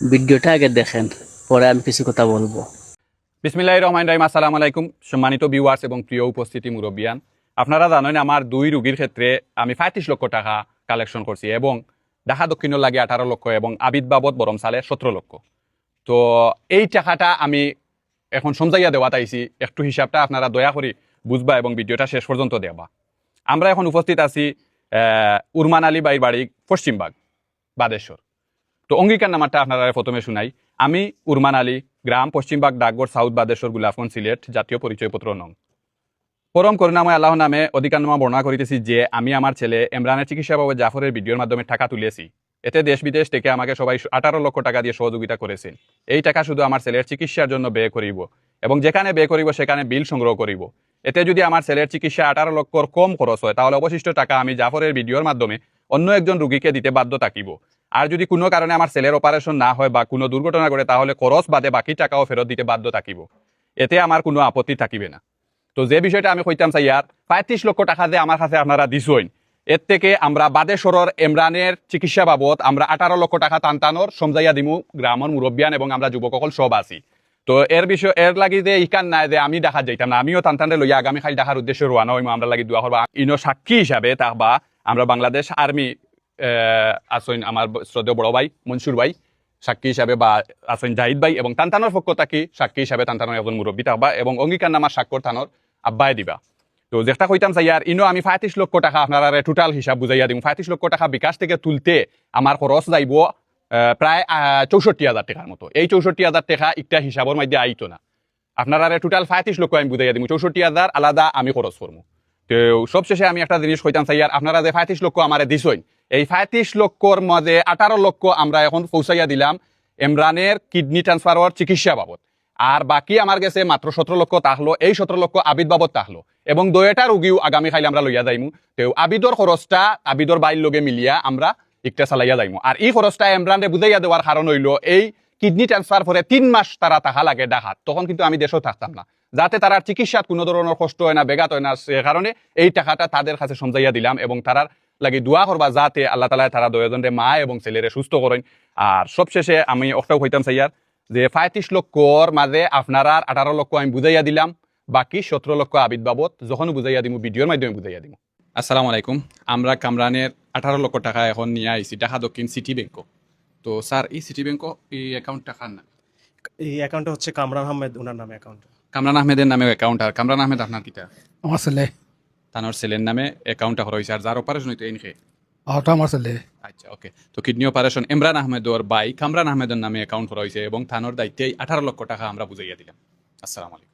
ভিডিওটা আগে দেখেন, পরে আমি কিছু কথা বলব। বিসমিল্লাহ রহমান রাহিম, আসসালামু আলাইকুম। সম্মানিত ভিউয়ার্স এবং প্রিয় উপস্থিতি মুরব্বিয়ান, আপনারা জানেন আমার দুই রুগীর ক্ষেত্রে আমি পঁয়ত্রিশ লক্ষ টাকা কালেকশন করছি এবং ঢাকা দক্ষিণের লাগে আঠারো লক্ষ এবং আবিদ বাবদ বরম সালে সতেরো লক্ষ। তো এই টাকাটা আমি এখন সমজাইয়া দেওয়া তাইছি, একটু হিসাবটা আপনারা দয়া করে বুঝবা এবং ভিডিওটা শেষ পর্যন্ত দেবা। আমরা এখন উপস্থিত আছি উরমান আলী বাইর বাড়ি পশ্চিমবাগ, বাদেশ্বর। তো অঙ্গীকার নামাটা আপনারা প্রথমে শুনাই। আমি উরমান আলী, গ্রাম পশ্চিমবাগ ডাকগড় সাউথ বাদেশ্বর গুলাফগঞ্জ সিলেট, জাতীয় পরিচয়পত্র নং। পরম করুণাময় আল্লাহ নামে অধিকার নামা বর্ণনা করিতেছি যে, আমি আমার ছেলে ইমরানের চিকিৎসা বাবদ জাফরের ভিডিওর মাধ্যমে টাকা তুলেছি এতে দেশ বিদেশ থেকে আমাকে সবাই আঠারো লক্ষ টাকা দিয়ে সহযোগিতা করেছেন এই টাকা শুধু আমার ছেলের চিকিৎসার জন্য ব্যয় করিব এবং যেখানে ব্যয় করিব সেখানে বিল সংগ্রহ করিব। এতে যদি আমার ছেলের চিকিৎসা আঠারো লক্ষর কম খরচ হয়, তাহলে অবশিষ্ট টাকা আমি জাফরের ভিডিওর মাধ্যমে অন্য একজন রুগীকে দিতে বাধ্য থাকিব। আর যদি কোনো কারণে আমার ছেলের অপারেশন না হয় বা কোনো দুর্ঘটনা ঘটে, তাহলে খরচ বাদে বাকি টাকাও ফেরত দিতে বাধ্য থাকিব। এতে আমার কোনো আপত্তি থাকিবে না। তো যে বিষয়টা আমি কইতাম চাই ইয়ার পঁয়ত্রিশ লক্ষ টাকা যে আমার কাছে আপনারা দিছইন, এর থেকে আমরা বাদেশ্বরের ইমরানের চিকিৎসা বাবদ আমরা আঠারো লক্ষ টাকা টানটানোর সমজাইয়া দিমু গ্রামের মুরব্বিয়ান এবং আমরা যুবকসকল সব আছি তো এর বিষয় এর লাগি যে ইকান নাই যে আমি দেখা যাইতাম না, আমিও টানটানে লইয়া আগামীকাল দেখার উদ্দেশ্যে রোয়ানা হইমু আমরা লাগি দোয়া করবা ইনো সাক্ষী হিসাবে তাহবা আমরা বাংলাদেশ আর্মি আসইন আমার শ্রদ্ধেয় বড় ভাই, মনসুর ভাই, সাক্ষী হিসাবে বা আসইন জাহিদ ভাই এবং টানটানোর পক্ষ থাকি সাক্ষী হিসাবে টানটানোর একজন মুরব্বী থাকবা এবং অঙ্গীকার নামার স্বাক্ষর থানোর আব্বাই দিবা। তো যেটা কইতাম চাই আর ইনো আমি পঁয়ত্রিশ লক্ষ টাকা আপনারা টোটাল হিসাব বুঝাইয়া দিম। পঁয়ত্রিশ লক্ষ টাকা বিকাশ থেকে তুলতে আমার খরচ যাইব প্রায় চৌষট্টি হাজার টাকার মতো। এই চৌষট্টি হাজার টাকা একটা হিসাবের মধ্যে আইতো না। আপনারা টোটাল পঁয়ত্রিশ লক্ষ আমি বুঝাইয়া দিম। চৌষট্টি হাজার আলাদা আমি খরচ করব তো সবশেষে আমি একটা জিনিস কইতাম চাই আর আপনারা যে পঁয়ত্রিশ লক্ষ আমারে দিছইন এই পঁয়ত্রিশ লক্ষর মধ্যে আঠারো লক্ষ আমরা এখন পৌঁছাইয়া দিলাম ইমরানের কিডনি ট্রান্সফারের চিকিৎসা বাবদ। আর বাকি আমার গেছে মাত্র সতেরো লক্ষ তাহলো এই সতেরো লক্ষ আবিদ বাবদ তাহলো এবং দয়েটা রুগীও আগামী খাইলে আমরা লইয়া যাইমু। তো আবিদর খরচটা আবিদর বাইর লগে মিলিয়া আমরা একটা চালাইয়া যাইমু। আর এই খরচটা ইমরানে বুঝাইয়া দেওয়ার কারণ হইল, এই কিডনি ট্রান্সফার করে তিন মাস তারা তাহা লাগে ডাহাত। তখন কিন্তু আমি দেশেও থাকতাম না। যাতে তারা চিকিৎসাত কোনো ধরনের কষ্ট হয় না, বেগাত হয় না, সে কারণে এই টাকাটা তাদের কাছে সমজাইয়া দিলাম এবং তারার লাগি দোয়া করবা যাতে আল্লাহ তালা তারা দয়জনরে মা এবং ছেলেরে সুস্থ করেন আর সবশেষে আমি অক্টাও হইতাম চাইয়ার যে পঁয়ত্রিশ লক্ষর মাঝে আপনারা আঠারো লক্ষ আমি বুঝাইয়া দিলাম বাকি সতেরো লক্ষ আবিদ বাবদ যখন বুঝাইয়া দিমু ভিডিওর মাধ্যমে বুঝাইয়া দিমু। আসসালামু আলাইকুম আমরা কামরানের আঠারো লক্ষ টাকা এখন নিয়ে আইছি ঢাকা দক্ষিণ সিটি ব্যাংক তো স্যার এই সিটি ব্যাংক এই অ্যাকাউন্ট টাকার না এই অ্যাকাউন্টটা হচ্ছে কামরান আহমেদ ওনার নামে অ্যাকাউন্ট কামরান আহমেদের নামে অ্যাকাউন্ট আর কামরান আহমেদ আপনার কিতা আমার ছেলে। তানোর ছেলের নামে অ্যাকাউন্টটা হয়েছে আর যার অপারেশন হইতো এনখে আটা আমার ছেলে আচ্ছা ওকে তো কিডনি অপারেশন ইমরান আহমেদর বাই কামরান আহমেদের নামে অ্যাকাউন্ট করা হয়েছে এবং থানোর দায়িত্বে আঠারো লক্ষ টাকা আমরা বুঝাইয়া দিলাম। আসসালামু আলাইকুম।